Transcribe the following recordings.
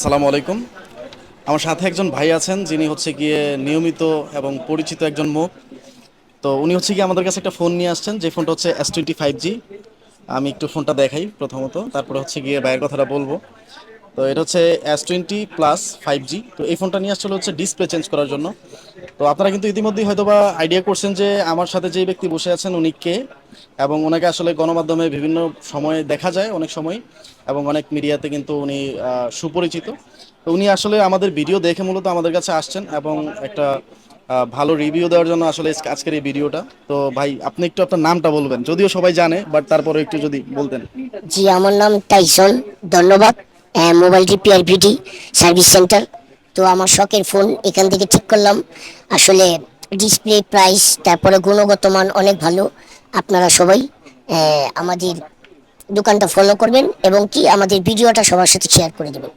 আসসালামু আলাইকুম। আমার সাথে একজন ভাই আছেন, যিনি হচ্ছে গিয়ে নিয়মিত এবং পরিচিত একজন মুখ। তো উনি হচ্ছে গিয়ে আমাদের কাছে একটা ফোন নিয়ে আসছেন, যে ফোনটা হচ্ছে এস টোয়েন্টি ফাইভ জি আমি একটু ফোনটা দেখাই প্রথমত, তারপরে হচ্ছে গিয়ে ভাইয়ের কথাটা বলব। তো এটা হচ্ছে S twenty plus five G তো এই ফোনটা নিয়ে আসছিল হচ্ছে ডিসপ্লে চেঞ্জ করার জন্য। তো আপনারা কিন্তু ইতিমধ্যেই হয়তো বা আইডিয়া করছেন যে আমার সাথে যে ব্যক্তি বসে আছেন উনি কে, এবং ওনাকে আসলে গণমাধ্যমে বিভিন্ন সময়ে দেখা যায় অনেক সময়, এবং অনেক মিডিয়াতে কিন্তু উনি সুপরিচিত। তো উনি আসলে আমাদের ভিডিও দেখে মূলত আমাদের কাছে আসছেন, এবং একটা ভালো রিভিউ দেওয়ার জন্য আসলে আজকে- আজকের এই ভিডিওটা তো ভাই, আপনি একটু আপনার নামটা বলবেন, যদিও সবাই জানে বাট তারপরে একটু যদি বলতেন। জি, আমার নাম টাইসন, ধন্যবাদ। Mobile repair B D service centre. তো আমার শখের ফোন এখান থেকে ঠিক করলাম। আসলে ডিসপ্লে, প্রাইস, তারপরে গুণগত মান অনেক ভালো। আপনারা সবাই আমাদের দোকানটা ফলো করবেন এবং কি আমাদের ভিডিওটা সবার সাথে শেয়ার করে দেবেন।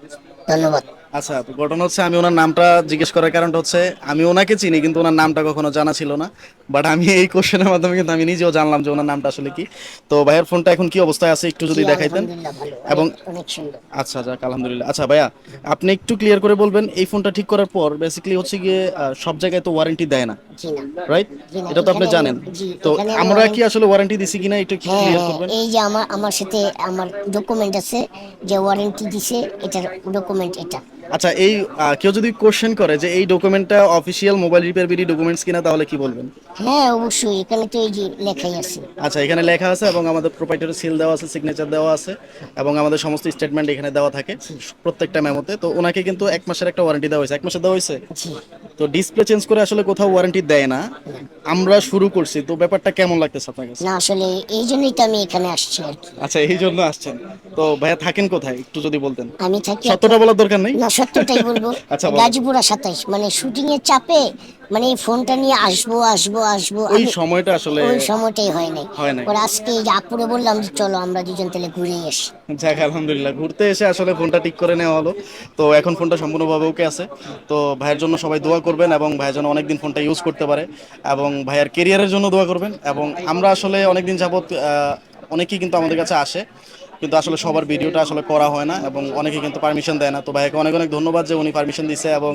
ধন্যবাদ। আচ্ছা তো ঘটনা হচ্ছে আমি ওনার নামটা জিজ্ঞেস করার কারণটা হচ্ছে আমি ওনাকে চিনি কিন্তু ওনার নামটা কখনো জানা ছিল না। বাট আমি এই কোশ্চেনের মাধ্যমে কিন্তু আমি নিজেও জানলাম যে ওনার নামটা আসলে কি। তো ভাইয়ের ফোনটা এখন কি অবস্থায় আছে একটু যদি দেখাইতেন। এবং আচ্ছা যাক আলহামদুলিল্লাহ। আচ্ছা ভাইয়া আপনি একটু ক্লিয়ার করে বলবেন এই ফোনটা ঠিক করার পর বেসিক্যালি হচ্ছে গিয়ে সব জায়গায় তো ওয়ারেন্টি দেয় না রাইট এটা তো আপনি জানেন। তো আমরা কি আসলে ওয়ারেন্টি দিছি কিনা একটু ক্লিয়ার হ্যাঁ, করবেন? এই যে আমার আমার সাথে আমার ডকুমেন্ট আছে যে ওয়ারেন্টি দিছে এটার ডকুমেন্ট এটা। আচ্ছা এই কেউ যদি কোশ্চেন করে যে এই ডকুমেন্টটা official mobile repair B D documents কিনা তাহলে কি বলবেন? হ্যাঁ অবশ্যই। এখানে তো এই যে লেখাই আছে। আচ্ছা এখানে লেখা আছে এবং আমাদের প্রোপাইটারের সিল দেওয়া আছে সিগনেচার দেওয়া আছে এবং আমাদের সমস্ত স্টেটমেন্ট এখানে দেওয়া থাকে প্রত্যেকটা মেমোতে তো ওনাকে কিন্তু এক মাসের একটা ওয়ারেন্টি দেওয়া হয়েছে। এক মাসের দেওয়া হয়েছে? তো ডিসপ্লে চেঞ্জ করে আসলে কোথাও ওয়ারেন্টি দেয় না। আমরা শুরু করছি তো ব্যাপারটা কেমন লাগতেছে আপনার কাছে? না আসলে এই জন্যই তো আমি এখানে আসছি আর কি। আচ্ছা এই জন্য আসছেন। তো ভাইয়া থাকেন কোথায়? একটু যদি বলতেন। আমি থাকি সত্যটা বলার দরকার নেই? না সত্যটাই বলব। আচ্ছা। গাজীপুরা সাতাইশ মানে শুটিং এর চাপে মানে এই ফোনটা নিয়ে আসব আসব আসব। ওই সময়টা আসলে ওই সময়টাই হয় নাই। হয় নাই। আজকে এই আপুরে বললাম যে চলো আমরা দুজন তাহলে ঘুরে আসি। যাক আলহামদুলিল্লাহ। ঘুরতে এসে আসলে ফোনটা ঠিক করে নেওয়া হলো। তো এখন ফোনটা সম্পূর্ণভাবে ওকে আছে। তো ভাইয়ের জন্য সবাই দোয়া করবেন এবং ভাইয়ের জন্য অনেকদিন ফোনটা ইউজ করতে পারে এবং ভাইয়ের কেরিয়ারের জন্য দোয়া করবেন। এবং আমরা আসলে অনেকদিন যাবৎ অনেকেই কিন্তু আমাদের কাছে আসে। কিন্তু আসলে সবার ভিডিওটা আসলে করা হয় না এবং অনেকে কিন্তু পারমিশন দেয় না। তো ভাইকে অনেক অনেক ধন্যবাদ যে উনি পারমিশন দিছে এবং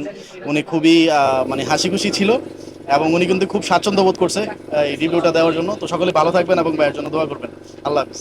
উনি খুবই মানে হাসি খুশি ছিল এবং উনি কিন্তু খুব স্বাচ্ছন্দ্য বোধ করছে এই রিভিউটা দেওয়ার জন্য। তো সকলে ভালো থাকবেন এবং ভাইয়ের জন্য দোয়া করবেন। আল্লাহ হাফিজ।